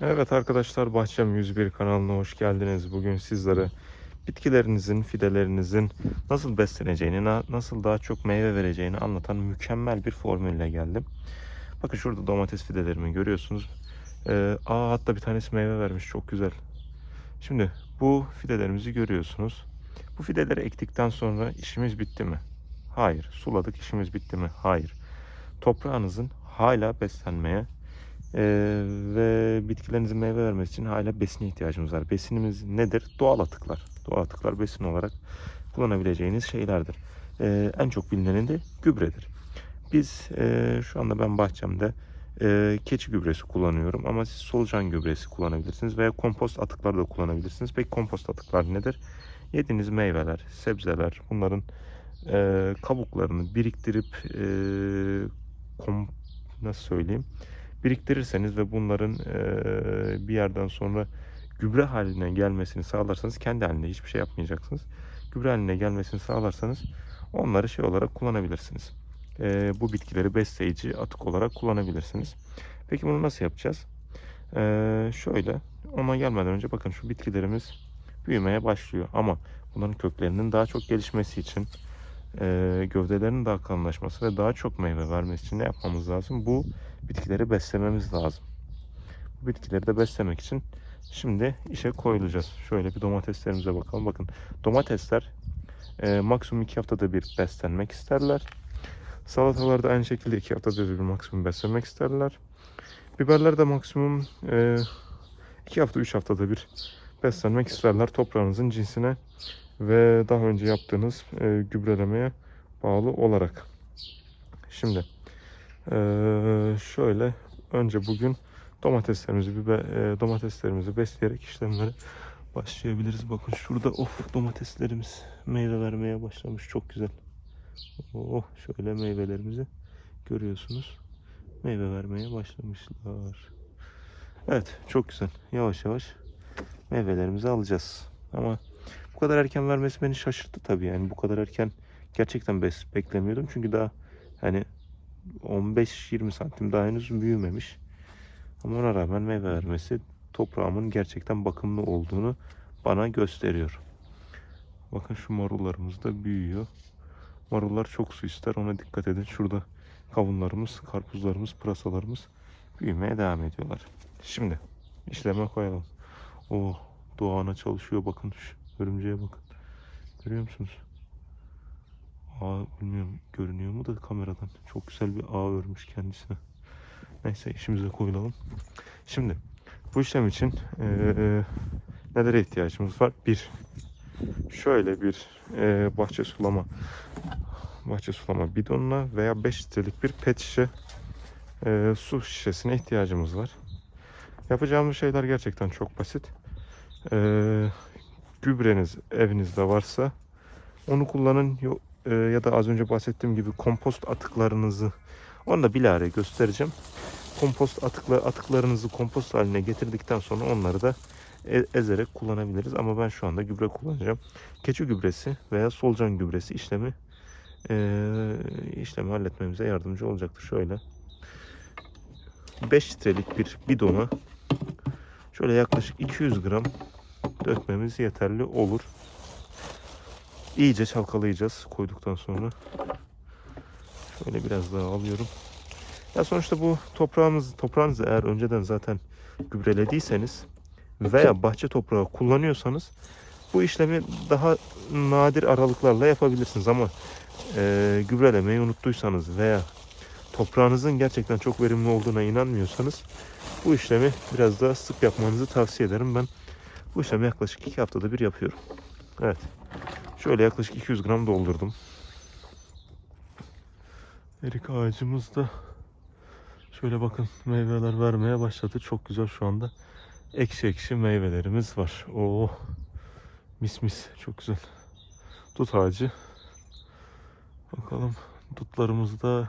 Evet arkadaşlar Bahçem 101 kanalına hoş geldiniz. Bugün sizlere bitkilerinizin, fidelerinizin nasıl besleneceğini, na- nasıl daha çok meyve vereceğini anlatan mükemmel bir formülle geldim. Bakın şurada domates fidelerimi görüyorsunuz. Ee, aa hatta bir tanesi meyve vermiş çok güzel. Şimdi bu fidelerimizi görüyorsunuz. Bu fideleri ektikten sonra işimiz bitti mi? Hayır. Suladık işimiz bitti mi? Hayır. Toprağınızın hala beslenmeye ee, ve bitkilerinizin meyve vermesi için hala besine ihtiyacımız var. Besinimiz nedir? Doğal atıklar. Doğal atıklar besin olarak kullanabileceğiniz şeylerdir. Ee, en çok bilineni de gübredir. Biz e, şu anda ben bahçemde e, keçi gübresi kullanıyorum ama siz solucan gübresi kullanabilirsiniz veya kompost atıkları da kullanabilirsiniz. Peki kompost atıklar nedir? Yediğiniz meyveler, sebzeler bunların e, kabuklarını biriktirip e, kom, nasıl söyleyeyim biriktirirseniz ve bunların bir yerden sonra gübre haline gelmesini sağlarsanız kendi halinde hiçbir şey yapmayacaksınız. Gübre haline gelmesini sağlarsanız onları şey olarak kullanabilirsiniz. Bu bitkileri besleyici atık olarak kullanabilirsiniz. Peki bunu nasıl yapacağız? Şöyle ona gelmeden önce bakın şu bitkilerimiz büyümeye başlıyor ama bunların köklerinin daha çok gelişmesi için eee gövdelerinin daha kalınlaşması ve daha çok meyve vermesi için ne yapmamız lazım? Bu bitkileri beslememiz lazım. Bu bitkileri de beslemek için şimdi işe koyulacağız. Şöyle bir domateslerimize bakalım. Bakın domatesler e, maksimum 2 haftada bir beslenmek isterler. Salatalar da aynı şekilde 2 haftada bir maksimum beslenmek isterler. Biberler de maksimum 2 hafta 3 haftada bir beslenmek isterler toprağınızın cinsine ve daha önce yaptığınız e, gübrelemeye bağlı olarak. Şimdi ee, şöyle önce bugün domateslerimizi biber, e, domateslerimizi besleyerek işlemlere başlayabiliriz. Bakın şurada of domateslerimiz meyve vermeye başlamış. Çok güzel. Oh şöyle meyvelerimizi görüyorsunuz. Meyve vermeye başlamışlar. Evet çok güzel. Yavaş yavaş meyvelerimizi alacağız. Ama bu kadar erken vermesi beni şaşırttı tabii. Yani bu kadar erken gerçekten beklemiyordum. Çünkü daha hani 15-20 santim daha henüz büyümemiş. Ama ona rağmen meyve vermesi toprağımın gerçekten bakımlı olduğunu bana gösteriyor. Bakın şu marullarımız da büyüyor. Marullar çok su ister ona dikkat edin. Şurada kavunlarımız, karpuzlarımız, pırasalarımız büyümeye devam ediyorlar. Şimdi işleme koyalım. O doğana çalışıyor bakın şu örümceğe bakın. Görüyor musunuz? Ağ bilmiyorum görünüyor mu da kameradan. Çok güzel bir ağ örmüş kendisine. Neyse işimize koyulalım. Şimdi bu işlem için eee nelere ihtiyacımız var? Bir, şöyle bir eee, bahçe sulama bahçe sulama bidonuna veya 5 litrelik bir pet şişe eee, su şişesine ihtiyacımız var. Yapacağımız şeyler gerçekten çok basit. Eee, gübreniz evinizde varsa onu kullanın. E, ya da az önce bahsettiğim gibi kompost atıklarınızı onu da bilahare göstereceğim. Kompost atıkla, atıklarınızı kompost haline getirdikten sonra onları da e- ezerek kullanabiliriz. Ama ben şu anda gübre kullanacağım. Keçi gübresi veya solucan gübresi işlemi e, işlemi halletmemize yardımcı olacaktır. Şöyle 5 litrelik bir bidona şöyle yaklaşık 200 gram dökmemiz yeterli olur. İyice çalkalayacağız koyduktan sonra. Şöyle biraz daha alıyorum. Ya sonuçta bu toprağımız, toprağınızı eğer önceden zaten gübrelediyseniz veya bahçe toprağı kullanıyorsanız bu işlemi daha nadir aralıklarla yapabilirsiniz ama e, gübrelemeyi unuttuysanız veya toprağınızın gerçekten çok verimli olduğuna inanmıyorsanız bu işlemi biraz daha sık yapmanızı tavsiye ederim. Ben bu işlemi yaklaşık 2 haftada bir yapıyorum. Evet. Şöyle yaklaşık 200 gram doldurdum. Erik ağacımız da şöyle bakın meyveler vermeye başladı. Çok güzel şu anda. Ekşi ekşi meyvelerimiz var. Oo. Mis mis çok güzel. Dut ağacı. Bakalım dutlarımız da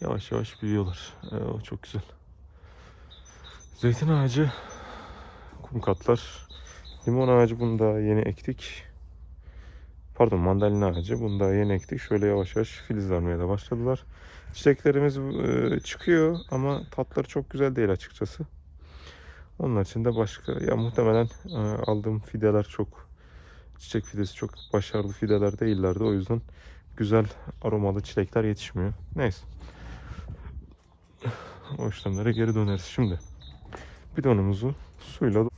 yavaş yavaş büyüyorlar. Ee, çok güzel. Zeytin ağacı, kum katlar, limon ağacı bunu daha yeni ektik. Pardon mandalina ağacı. Bunu daha yeni ektik. Şöyle yavaş yavaş filiz vermeye de başladılar. Çiçeklerimiz e, çıkıyor ama tatları çok güzel değil açıkçası. Onlar için de başka ya muhtemelen e, aldığım fideler çok çiçek fidesi çok başarılı fideler değillerdi. O yüzden güzel aromalı çilekler yetişmiyor. Neyse. O işlemlere geri döneriz şimdi. Bidonumuzu suyla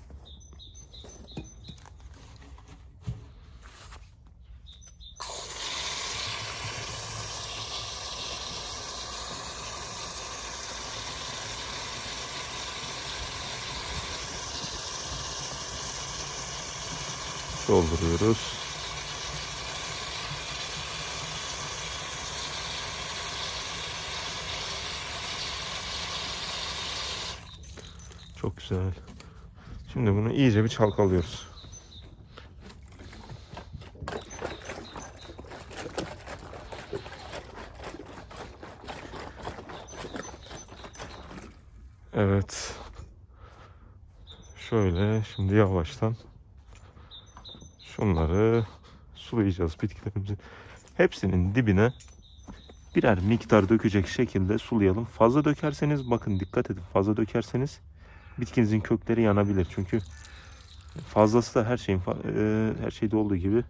dolduruyoruz. Çok güzel. Şimdi bunu iyice bir çalkalıyoruz. Evet. Şöyle şimdi yavaştan şunları sulayacağız bitkilerimizin. Hepsinin dibine birer miktar dökecek şekilde sulayalım. Fazla dökerseniz bakın dikkat edin fazla dökerseniz bitkinizin kökleri yanabilir. Çünkü fazlası da her şeyin e, her şeyde olduğu gibi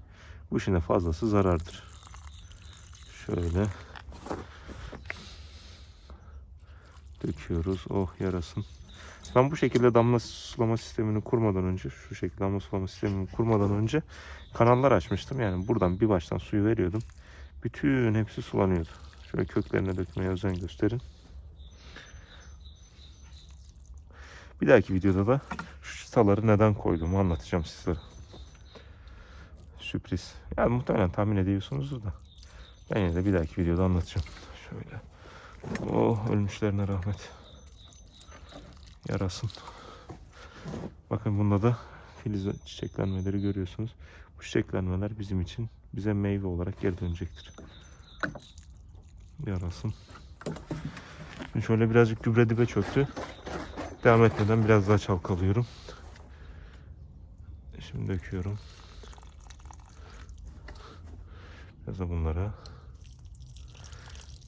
bu işin de fazlası zarardır. Şöyle döküyoruz. Oh yarasın. Ben bu şekilde damla sulama sistemini kurmadan önce, şu şekilde damla sulama sistemini kurmadan önce kanallar açmıştım. Yani buradan bir baştan suyu veriyordum. Bütün hepsi sulanıyordu. Şöyle köklerine dökmeye özen gösterin. Bir dahaki videoda da şu çıtaları neden koyduğumu anlatacağım sizlere. Sürpriz. Yani muhtemelen tahmin ediyorsunuzdur da. Ben yine de bir dahaki videoda anlatacağım. Şöyle. Oh ölmüşlerine rahmet. Yarasın. Bakın bunda da filiz çiçeklenmeleri görüyorsunuz. Bu çiçeklenmeler bizim için bize meyve olarak geri dönecektir. Yarasın. Şimdi şöyle birazcık gübre dibe çöktü. Devam etmeden biraz daha çalkalıyorum. Şimdi döküyorum. Biraz da bunlara.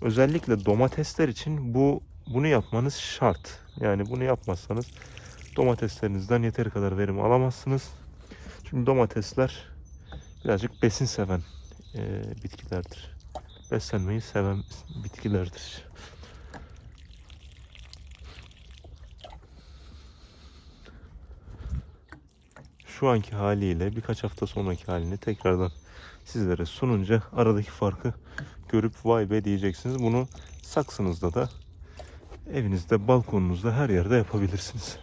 Özellikle domatesler için bu bunu yapmanız şart. Yani bunu yapmazsanız domateslerinizden yeteri kadar verim alamazsınız. Çünkü domatesler birazcık besin seven e, bitkilerdir. Beslenmeyi seven bitkilerdir. Şu anki haliyle birkaç hafta sonraki halini tekrardan sizlere sununca aradaki farkı görüp vay be diyeceksiniz. Bunu saksınızda da evinizde, balkonunuzda her yerde yapabilirsiniz.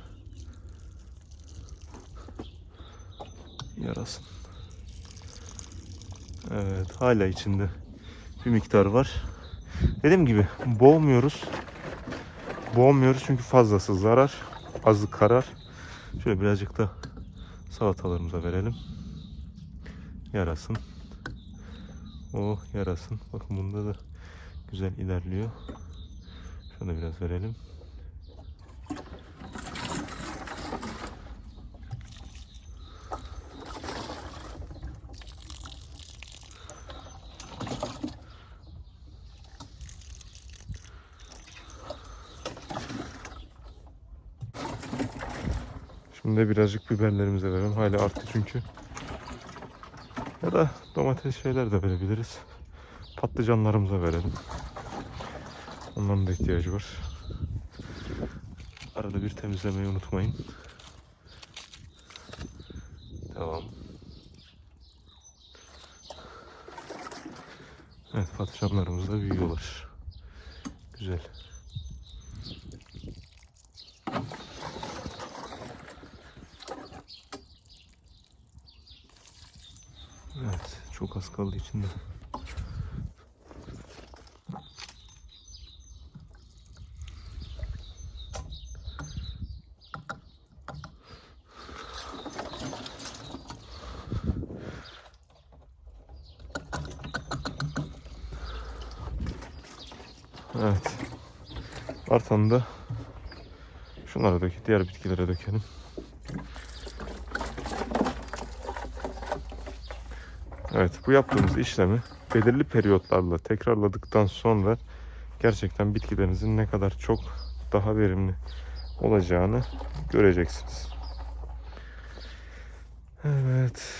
Yarasın. Evet, hala içinde bir miktar var. Dediğim gibi boğmuyoruz. Boğmuyoruz çünkü fazlası zarar, azı karar. Şöyle birazcık da salatalarımıza verelim. Yarasın. Oh yarasın. Bakın bunda da güzel ilerliyor. Şunu da biraz verelim. Şimdi de birazcık biberlerimize verelim. Hala arttı çünkü. Ya da domates şeyler de verebiliriz. Patlıcanlarımıza verelim. Onların da ihtiyacı var. Arada bir temizlemeyi unutmayın. Devam. Evet patlıcanlarımız da büyüyorlar. Güzel. Evet çok az kaldı içinde. Evet. Artanı da şunlara dök, diğer bitkilere dökelim. Evet, bu yaptığımız işlemi belirli periyotlarla tekrarladıktan sonra gerçekten bitkilerinizin ne kadar çok daha verimli olacağını göreceksiniz. Evet.